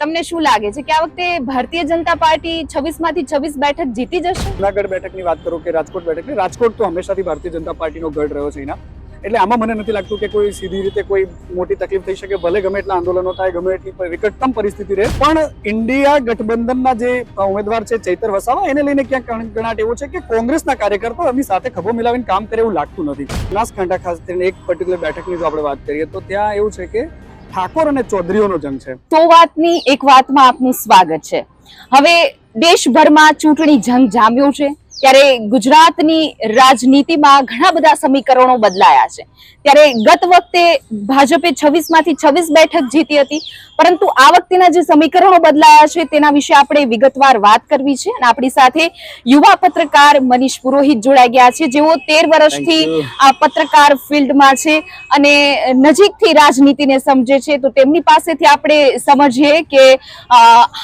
તમને શું લાગે છે કે આ વખતે ભારતીય જનતા પાર્ટી છવ્વીસમાંથી છવ્વીસ બેઠક જીતી જશે? જુનાગઢ બેઠકની વાત કરું કે રાજકોટ બેઠક રાજકોટ તો હંમેશાથી ભારતીય જનતા પાર્ટીનો ગઢ રહ્યો છે એના. એટલે આમાં મને નથી લાગતું કે કોઈ સીધી રીતે કોઈ મોટી તકલીફ થઈ શકે. ભલે ગમે એટલા આંદોલનો થાય, ગમે એટલી વિકટતમ પરિસ્થિતિ રહે, પણ ઇન્ડિયા ગઠબંધનના જે ઉમેદવાર છે ચૈતર વસાવા, એને લઈને ક્યાંક ગણાટ એવો છે કે કોંગ્રેસના કાર્યકર્તાઓ એમની સાથે ખભો મિલાવીને કામ કરે એવું લાગતું નથી. બનાસકાંઠા ખાસ કરીને એક પર્ટિક્યુલર બેઠકની જો આપણે વાત કરીએ, તો ત્યાં એવું છે કે ઠાકોર અને ચૌધરીઓનો જંગ છે. તો વાતની એક વાતમાં આપનું સ્વાગત છે. હવે દેશભરમાં ચૂંટણી જંગ જામ્યો છે. ત્યારે ગુજરાતની રાજનીતિમાં ઘણા બધા સમીકરણો બદલાયા છે. ત્યારે ગત વખતે ભાજપે છવ્વીસમાંથી છવ્વીસ બેઠક જીતી હતી. પરંતુ આ વખતેના જે સમીકરણો બદલાયા છે તેના વિશે આપણે વિગતવાર વાત કરવી છે અને આપણી સાથે યુવા પત્રકાર મનીષ પુરોહિત જોડાઈ ગયા છે. જેઓ તેર વર્ષથી આ પત્રકાર ફિલ્ડમાં છે અને નજીકથી રાજનીતિને સમજે છે. તો તેમની પાસેથી આપણે સમજીએ કે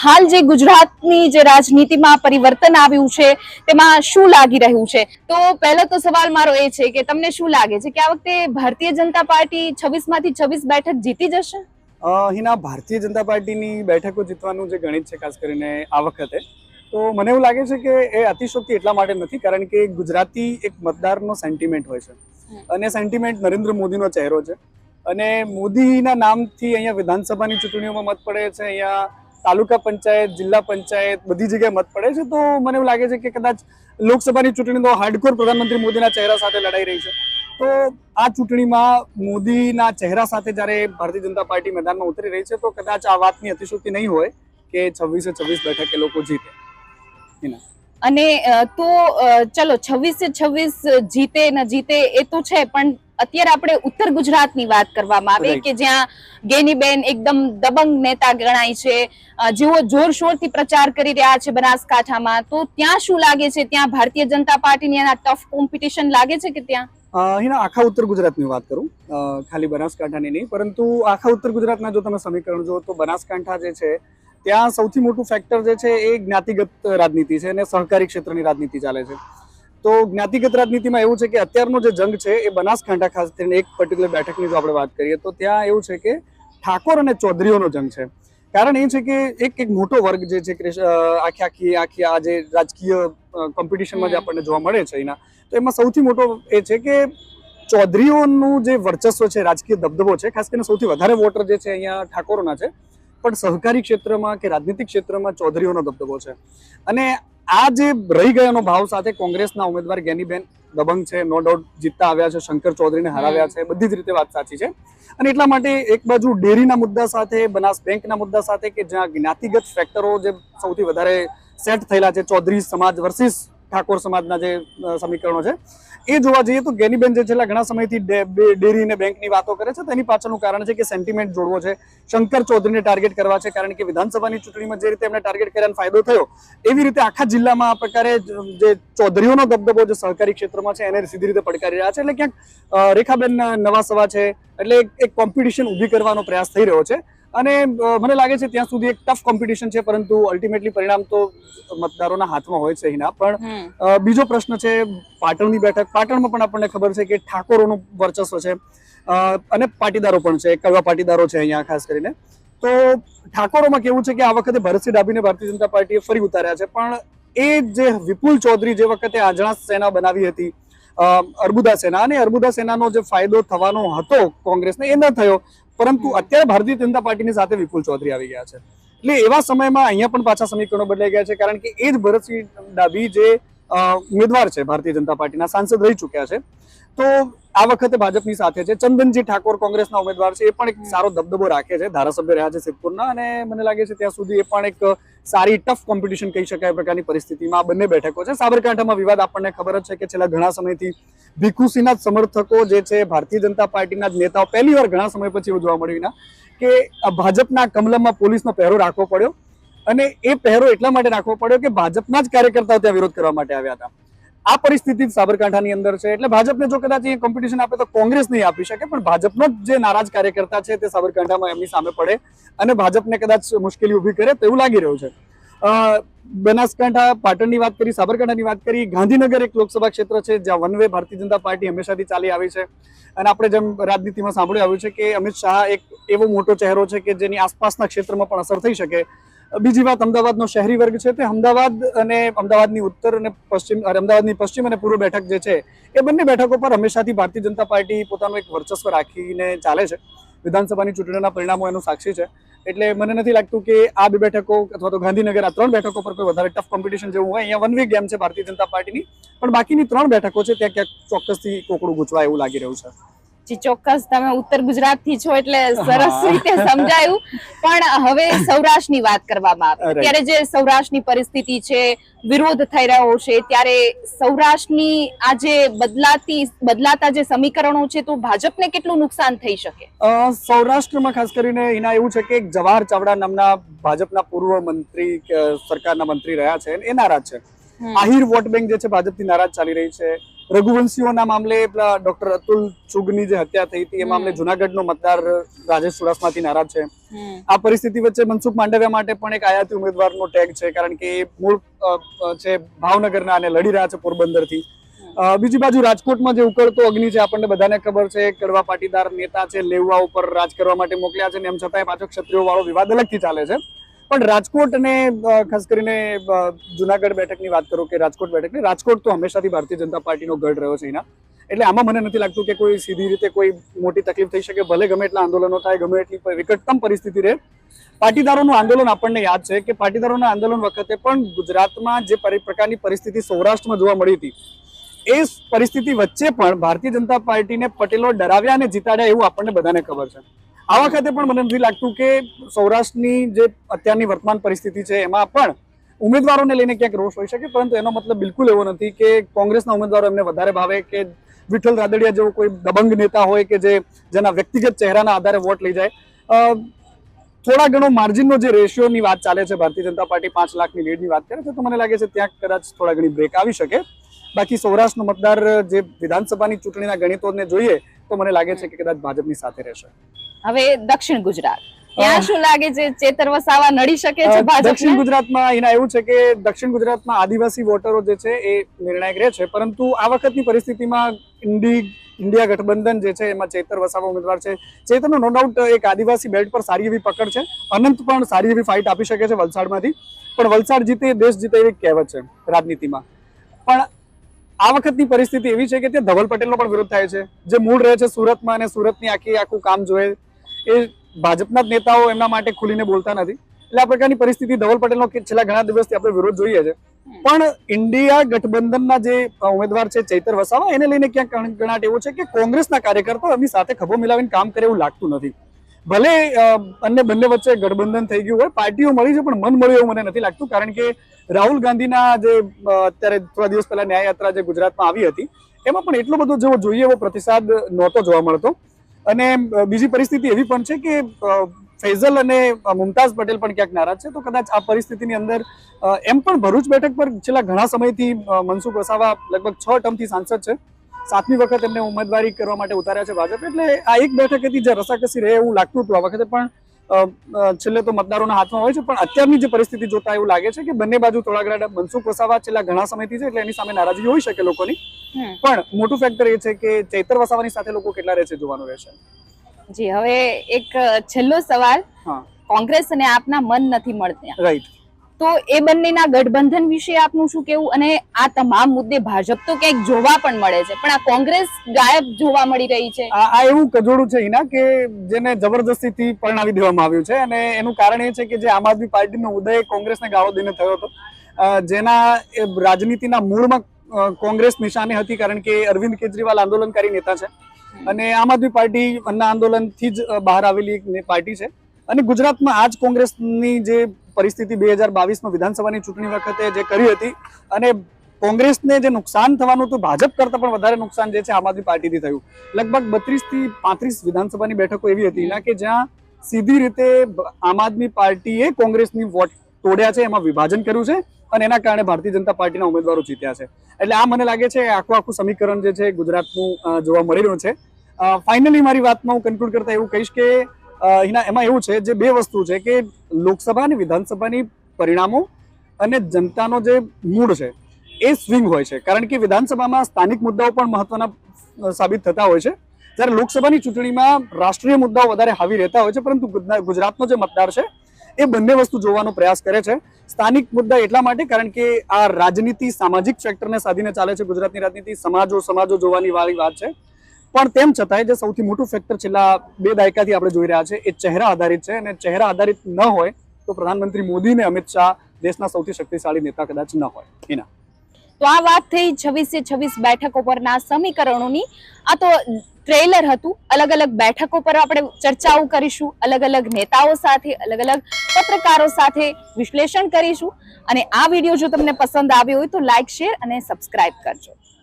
હાલ જે ગુજરાતની જે રાજનીતિમાં પરિવર્તન આવ્યું છે તેમાં શું લાગી રહ્યું છે? તો પહેલો તો સવાલ મારો એ છે કે તમને શું લાગે છે કે આ વખતે ભારતીય જનતા પાર્ટી છવ્વીસમાંથી છવ્વીસ બેઠક જીતી જશે? અહીંના ભારતીય જનતા પાર્ટીની બેઠકો જીતવાનું જે ગણિત છે ખાસ કરીને આ વખતે તો મને એવું લાગે છે કે એ અતિશોક્તિ એટલા માટે નથી કારણ કે ગુજરાતી એક મતદારનો સેન્ટિમેન્ટ હોય છે. અને સેન્ટિમેન્ટ નરેન્દ્ર મોદીનો ચહેરો છે. અને મોદીના નામથી અહીંયા વિધાનસભાની ચૂંટણીઓમાં મત પડે છે અહીંયા તાલુકા પંચાયત, જિલ્લા પંચાયત, બધી જગ્યાએ મત પડે છે? તો મને એવું લાગે છે કે કદાચ લોકસભાની ચૂંટણી તો હાર્ડકોર પ્રધાનમંત્રી મોદીના ચહેરા સાથે લડાઈ રહી છે. તો આ ચૂંટણીમાં મોદીના ચહેરા સાથે જ્યારે ભારતીય જનતા પાર્ટી મેદાનમાં ઉતરી રહી છે, તો કદાચ આ વાતની અતિશોક્તિ નહીં હોય કે છવ્વીસે છવ્વીસ બેઠક લોકો જીતે. અને તો ચલો, છવ્વીસે છવ્વીસ જીતે ન જીતે એ તો છે, પણ અત્યારે આપણે ઉત્તર ગુજરાતની વાત કરવામાં આવે કે જ્યાં ગેનીબેન એકદમ દબંગ નેતા ગણાય છે. જેઓ જોરશોરથી પ્રચાર કરી રહ્યા છે બનાસકાંઠામાં. તો ત્યાં શું લાગે છે? ત્યાં ભારતીય જનતા પાર્ટીની એના ટફ કોમ્પિટિશન લાગે છે કે ત્યાં? અહીંના આખા ઉત્તર ગુજરાતની વાત કરું. ખાલી બનાસકાંઠાની નહીં પરંતુ આખા ઉત્તર ગુજરાતના જો તમે સમીકરણ જુઓ તો બનાસકાંઠા જે છે ત્યાં સૌથી મોટું ફેક્ટર જે છે એ જ્ઞાતિગત રાજનીતિ છે અને સહકારી ક્ષેત્રની રાજનીતિ ચાલે છે. તો જ્ઞાતિગત રાજનીતિમાં એવું છે કે અત્યારનો જે જંગ છે એ બનાસકાંઠા ખાસ કરીને એક પર્ટિક્યુલર બેઠકની જો આપણે વાત કરીએ તો ત્યાં એવું છે કે ઠાકોર અને ચૌધરીઓનો જંગ છે. કારણ એ છે કે એક એક મોટો વર્ગ જે છે આખી આખી આખી આ જે રાજકીય કોમ્પિટિશનમાં જે આપણને જોવા મળે છે એના તો એમાં સૌથી મોટો એ છે કે ચૌધરીઓનું જે વર્ચસ્વ છે રાજકીય દબદબો છે ખાસ કરીને સૌથી વધારે વોટર જે છે અહીંયા ઠાકોરોના છે પણ સહકારી ક્ષેત્રમાં કે રાજનીતિક ક્ષેત્રમાં ચૌધરીઓનો દબદબો છે. અને આ જે રહી ગયાનો ભાવ સાથે કોંગ્રેસના ઉમેદવાર ગેનીબેન દબંગ છે નો ડાઉટ જીતતા આવ્યા છે, શંકર ચૌધરીને હરાવ્યા છે, બધી જ રીતે વાત સાચી છે. અને એટલા માટે એક બાજુ ડેરીના મુદ્દા સાથે, બનાસ બેંકના મુદ્દા સાથે કે જ્યાં જ્ઞાતિગત ફેક્ટરો જે સૌથી વધારે સેટ થયેલા છે, ચૌધરી સમાજ વર્સિસ ઠાકોર સમાજના જે સમીકરણો છે, એ જોવા જઈએ તો ગેનીબેન જે છેલ્લા ઘણા સમયથી ડેરી અને બેંકની વાતો કરે છે, તેની પાછળનું કારણ છે કે સેન્ટિમેન્ટ જોડવો છે. શંકર ચૌધરીને ટાર્ગેટ કરવા છે, કારણ કે વિધાનસભાની ચૂંટણીમાં જે રીતે એમને ટાર્ગેટ કર્યાનો ફાયદો થયો, એવી રીતે આખા જિલ્લામાં આ પ્રકારે જે ચૌધરીઓનો દબદબો જે સહકારી ક્ષેત્રમાં છે, એને સીધી રીતે પડકારી રહ્યા છે. એટલે ક્યાંક રેખાબેન નવા સવા છે, એટલે એક કોમ્પિટિશન ઊભી કરવાનો પ્રયાસ થઈ રહ્યો છે. અને મને લાગે છે ત્યાં સુધી એક ટફ કોમ્પિટિશન છે પરંતુ અલ્ટિમેટલી પરિણામ તો મતદારોના હાથમાં હોય છે અહીંના પણ બીજો પ્રશ્ન છે પાટણની બેઠક. પાટણમાં પણ આપણને ખબર છે કે ઠાકોરોનું વર્ચસ્વ છે. અને પાટીદારો પણ છે કડવા પાટીદારો છે અહીંયા ખાસ કરીને. તો ઠાકોરોમાં કેવું છે કે આ વખતે ભરતસિંહ ડાભીને ભારતીય જનતા પાર્ટીએ ફરી ઉતાર્યા છે પણ એ જે વિપુલ ચૌધરી જે વખતે આજણા સેના બનાવી હતી અર્બુદા સેના અને અર્બુદા સેનાનો જે ફાયદો થવાનો હતો કોંગ્રેસને એ ન થયો. પરંતુ અત્યારે ભારતીય જનતા પાર્ટીની સાથે વિપુલ ચૌધરી આવી ગયા છે. એટલે એવા સમયમાં અહીંયા પણ પાછા સમીકરણો બદલાઈ ગયા છે કારણ કે એ જ ભરતસિંહ ડાભી જે ઉમેદવાર છે ભારતીય જનતા પાર્ટીના સાંસદ રહી ચૂક્યા છે. તો આ વખતે ભાજપની સાથે છે ચંદનજી ઠાકોર કોંગ્રેસના ઉમેદવાર છે. એ પણ એક સારો દબદબો રાખે છે. ધારાસભ્ય રહ્યા છે સિદ્ધપુરના અને મને લાગે છે ત્યાં સુધી એ પણ એક સારી ટફ કોમ્પિટિશન કહી શકાય પ્રકારની પરિસ્થિતિમાં બંને બેઠકો છે. સાબરકાંઠામાં વિવાદ આપણને ખબર જ છે કે છેલ્લા ઘણા સમયથી ભીખુસિંહના સમર્થકો જે છે ભારતીય જનતા પાર્ટીના જ નેતાઓ પહેલી વાર ઘણા સમય પછી એવું જોવા મળ્યું કે ભાજપના કમલમમાં પોલીસનો પહેરો રાખવો પડ્યો અને એ પહેરો એટલા માટે રાખવો પડ્યો કે ભાજપના જ કાર્યકર્તાઓ ત્યાં વિરોધ કરવા માટે આવ્યા હતા. આ પરિસ્થિતિ સાબરકાંઠાની અંદર છે. એટલે ભાજપને જો કદાચ એ કોમ્પિટિશન આપે તો કોંગ્રેસ નહીં આપી શકે, પણ ભાજપનો જે નારાજ કાર્યકર્તા છે તે સાબરકાંઠામાં એમની સામે પડે અને ભાજપને કદાચ મુશ્કેલી ઊભી કરે તેવું લાગી રહ્યું છે. બનાસકાંઠા, પાટણની વાત કરી, સાબરકાંઠાની વાત કરી, ગાંધીનગર એક લોકસભા ક્ષેત્ર છે, જ્યાં one way Bharatiya Janata party હંમેશાથી ચાલી આવી છે. અને આપણે જેમ રાજનીતિમાં સાંભળ્યું આવ્યું છે કે અમિત શાહ એક એવો મોટો ચહેરો છે કે જેની આસપાસના ક્ષેત્રમાં પણ અસર થઈ શકે. બીજી વાત અમદાવાદનો શહેરી વર્ગ છે તે અમદાવાદ અને અમદાવાદની ઉત્તર અને પશ્ચિમ અમદાવાદની પશ્ચિમ અને પૂર્વ બેઠક જે છે, એ બંને બેઠકો પર હંમેશાથી ભારતીય જનતા પાર્ટી પોતાનું એક વર્ચસ્વ રાખીને ચાલે છે. વિધાનસભાની ચૂંટણીના પરિણામો એનું સાક્ષી છે. એટલે મને નથી લાગતું કે આ બે બેઠકો અથવા તો ગાંધીનગર આ ત્રણ બેઠકો પર કોઈ વધારે ટફ કોમ્પિટિશન જેવું હોય. અહીંયા વન વે ગેમ છે ભારતીય જનતા પાર્ટીની. પણ બાકીની ત્રણ બેઠકો છે ત્યાં ક્યાંક ચોક્કસથી કોકડું ગૂંચવાય એવું લાગી રહ્યું છે. ચોક્કસ તમે ઉત્તર ગુજરાતથી છો એટલે સરસ રીતે સમજાયું. પણ હવે સૌરાષ્ટ્રની વાત કરવામાં આવે. ત્યારે જે સૌરાષ્ટ્રની પરિસ્થિતિ છે વિરોધ થઈ રહ્યો છે ત્યારે સૌરાષ્ટ્રની આ જે બદલાતી બદલાતા જે સમીકરણો છે તો ભાજપને કેટલું નુકસાન થઈ શકે? સૌરાષ્ટ્રમાં ખાસ કરીને એના એવું છે કે જવાહર ચાવડા નામના ભાજપના પૂર્વ મંત્રી સરકારના મંત્રી રહ્યા છે એ નારાજ છે. આહિર વોટ બેંક જે છે ભાજપથી નારાજ ચાલી રહી છે. રઘુવંશીઓના મામલે ડોક્ટર અતુલ ચુગની જે હત્યા થઈ હતી એ મામલે. જુનાગઢનો મતદાર રાજેશ ચુડાસમાથી નારાજ છે. આ પરિસ્થિતિ વચ્ચે મનસુખ માંડવિયા માટે પણ એક આયાતી ઉમેદવારનો ટેગ છે કારણ કે એ મૂળ છે ભાવનગરના અને લડી રહ્યા છે પોરબંદરથી. બીજી બાજુ રાજકોટમાં જે ઉકળતો અગ્નિ છે આપણને બધાને ખબર છે કડવા પાટીદાર નેતા છે લેવવા ઉપર રાજ કરવા માટે મોકલ્યા છે ને એમ છતાંય પાછો ક્ષત્રિયો વાળો વિવાદ અલગથી ચાલે છે. પણ રાજકોટ અને ખાસ કરીને જુનાગઢ બેઠકની વાત કરો કે રાજકોટ બેઠકની, રાજકોટ તો હંમેશાથી ભારતીય જનતા પાર્ટીનો ગઢ રહ્યો છે એના. એટલે આમાં મને નથી લાગતું કે કોઈ સીધી રીતે કોઈ મોટી તકલીફ થઈ શકે. ભલે ગમે એટલા આંદોલનો થાય, ગમે એટલી વિકટતમ પરિસ્થિતિ રહે. પાટીદારોનું આંદોલન આપણને યાદ છે કે પાટીદારોના આંદોલન વખતે પણ ગુજરાતમાં જે પ્રકારની પરિસ્થિતિ સૌરાષ્ટ્રમાં જોવા મળી હતી એ પરિસ્થિતિ વચ્ચે પણ ભારતીય જનતા પાર્ટીને પટેલો ડરાવ્યા અને જીતાડ્યા એવું આપણને બધાને ખબર છે. આ વખતે પણ મને નથી લાગતું કે સૌરાષ્ટ્રની જે અત્યારની વર્તમાન પરિસ્થિતિ છે, એમાં પણ ઉમેદવારોને લઈને ક્યાંક રોષ હોઈ શકે, પરંતુ એનો મતલબ બિલકુલ એવો નથી કે કોંગ્રેસના ઉમેદવારો એમને વધારે ભાવે કે વિઠ્ઠલ રાદડિયા જેવો કોઈ દબંગ નેતા હોય કે જે જેના વ્યક્તિગત ચહેરાના આધારે વોટ લઈ જાય. થોડા ઘણો માર્જિનનો જે રેશિયોની વાત ચાલે છે, ભારતીય જનતા પાર્ટી પાંચ લાખની લીડની વાત કરે છે, તો મને લાગે છે ત્યાં કદાચ થોડા ઘણી બ્રેક આવી શકે. બાકી સૌરાષ્ટ્રનો મતદાર જે વિધાનસભાની ચૂંટણીના ગણિતોને જોઈએ તો મને લાગે છે કે કદાચ ભાજપની સાથે રહેશે. હવે દક્ષિણ ગુજરાત. ત્યાં શું લાગે છે ચેતર વસાવા નડી શકે છે દક્ષિણ ગુજરાતમાં એના એવું છે કે દક્ષિણ ગુજરાતમાં આદિવાસી વોટરો જે છે એ નિર્ણાયક રહે છે પરંતુ આ વખતની પરિસ્થિતિમાં ઇન્ડી ઇન્ડિયા ગઠબંધન જે છે એમાં ચેતર વસાવા ઉમેદવાર છે. ચેતરનો નો ડાઉટ એક આદિવાસી બેલ્ટ પર સારી એવી પકડ છે. અનંત પણ સારી એવી ફાઇટ આપી શકે છે વલસાડમાંથી. પણ વલસાડ જીતે દેશ જીતે એવી કહેવત છે રાજનીતિમાં. પણ આ વખતની પરિસ્થિતિ એવી છે કે ત્યાં ધવલ પટેલનો પણ વિરોધ થાય છે. જે મૂળ રહે છે સુરતમાં અને સુરતની આખી આખું કામ જોએ એ ભાજપના જ નેતાઓ એમના માટે ખુલીને બોલતા નથી. એટલે આ પ્રકારની પરિસ્થિતિ ધવલ પટેલનો છેલ્લા ઘણા દિવસથી આપણે વિરોધ જોઈએ છે. પણ ઇન્ડિયા ગઠબંધનના જે ઉમેદવાર છે ચૈતર વસાવા, એને લઈને ક્યાંક કણાટ એવો છે કે કોંગ્રેસના કાર્યકર્તાઓ એમની સાથે ખભો મિલાવીને કામ કરે એવું લાગતું નથી. ભલે અન્ય બંને વચ્ચે ગઠબંધન થઈ ગયું હોય, પાર્ટીઓ મળી છે, પણ મન મળ્યું એવું મને નથી લાગતું, કારણ કે રાહુલ ગાંધીના જે અત્યારે થોડા દિવસ પહેલા ન્યાય યાત્રા જે ગુજરાતમાં આવી હતી, એમાં પણ એટલો બધો જેવો જોઈએ એવો પ્રતિસાદ નહોતો જોવા મળતો. અને બીજી પરિસ્થિતિ એવી પણ છે કે ફૈઝલ અને મુમતાઝ પટેલ પણ ક્યાંક નારાજ છે, તો કદાચ આ પરિસ્થિતિની અંદર એમ પણ ભરૂચ બેઠક પર છેલ્લા ઘણા સમયથી મનસુખ વસાવા લગભગ છ ટર્મથી સાંસદ છે. સાતમી વખત એમને ઉમેદવારી કરવા માટે ઉતાર્યા છે ભાજપ. એટલે આ એક બેઠક હતી જે રસાકસી રહે એવું લાગતું હતું આ વખતે પણ છેલ્લે તો મતદારોના હાથમાં હોય છે પણ અત્યારની જે પરિસ્થિતિ જોતા એવું લાગે છે કે બંને બાજુ ઘણા મનસુખ વસાવા છેલ્લા ઘણા સમયથી છે એટલે એની સામે નારાજગી હોઈ શકે લોકોની. પણ મોટું ફેક્ટર એ છે કે ચૈતર વસાવાની સાથે લોકો કેટલા રહે છે જોવાનું રહેશે જી હવે એક છેલ્લો સવાલ. હા. કોંગ્રેસ અને આપના મન નથી મળતા. રાઈટ તો એ બંનેના ગઠબંધન વિશે આપનું શું કેવું? અને આ તમામ મુદ્દે ભાજપ તો ક્યાંક જોવા પણ મળે છે, પણ આ કોંગ્રેસ ગાયબ જોવા મળી રહી છે. આ એવું કજોડું છે એના કે જેને જબરદસ્તીથી પરણાવી દેવામાં આવ્યું છે અને એનું કારણ એ છે કે જે આમ આદમી પાર્ટીનો ઉદય કોંગ્રેસને ગાળો દઈને થયો હતો. જેના રાજનીતિના મૂળમાં કોંગ્રેસ નિશાને હતી કારણ કે અરવિંદ કેજરીવાલ આંદોલનકારી નેતા છે. અને આમ આદમી પાર્ટી અન્ના આંદોલનથી જ બહાર આવેલી એક પાર્ટી છે. અને ગુજરાતમાં આ જ કોંગ્રેસની જે પરિસ્થિતિ બે હજાર બાવીસમાં વિધાનસભાની ચૂંટણી વખતે જે કરી હતી અને કોંગ્રેસને જે નુકસાન થવાનું હતું, ભાજપ કરતાં પણ વધારે નુકસાન જે છે, આમ આદમી પાર્ટીથી થયું. લગભગ બત્રીસથી પાંત્રીસ વિધાનસભાની બેઠકો એવી હતી કે જ્યાં સીધી રીતે આમ આદમી પાર્ટીએ કોંગ્રેસની વોટ તોડ્યા છે, એમાં વિભાજન કર્યું છે અને એના કારણે ભારતીય જનતા પાર્ટીના ઉમેદવારો જીત્યા છે. એટલે આ મને લાગે છે, આખું આખું સમીકરણ જે છે, ગુજરાતનું જોવા મળી રહ્યું છે. ફાઇનલી મારી વાતમાં હું કન્ક્લુડ કરતા એવું કહીશ કે એના એમાં એવું છે, જે બે વસ્તુ છે કે લોકસભા અને વિધાનસભાની પરિણામો અને જનતાનો જે મૂડ છે, એ સ્વિંગ હોય છે. કારણ કે વિધાનસભામાં સ્થાનિક મુદ્દાઓ પણ મહત્વના સાબિત થતા હોય છે. જ્યારે લોકસભાની ચૂંટણીમાં રાષ્ટ્રીય મુદ્દાઓ વધારે હાવી રહેતા હોય છે, પરંતુ ગુજરા- ગુજરાતનો જે મતદાર છે, એ બંને વસ્તુ જોવાનો પ્રયાસ કરે છે. સ્થાનિક મુદ્દા એટલા માટે કારણ કે આ રાજનીતિ સામાજિક સેક્ટરને સાધીને ચાલે છે, ગુજરાતની રાજનીતિ સમાજો સમાજો જોવાની વાળી વાત છે. પણ તેમ છતાંય જે સૌથી મોટું ફેક્ટર છેલ્લા બે દાયકાથી આપણે જોઈ રહ્યા છે, એ ચહેરા આધારિત છે અને ચહેરા આધારિત ન હોય તો પ્રધાનમંત્રી મોદી ને અમિત શાહ દેશના સૌથી શક્તિશાળી નેતા કદાચ ન હોય. એના તો આ વાત થઈ છવ્વીસે છવ્વીસ બેઠકો પરના સમીકરણોની. આ તો ટ્રેલર હતું. અલગ અલગ બેઠકો પર આપણે ચર્ચાઓ કરીશું. અલગ અલગ નેતાઓ સાથે, અલગ અલગ પત્રકારો સાથે વિશ્લેષણ કરીશું. અને આ વીડિયો જો તમને પસંદ આવ્યો હોય તો લાઇક શેર અને સબસ્ક્રાઇબ કરજો.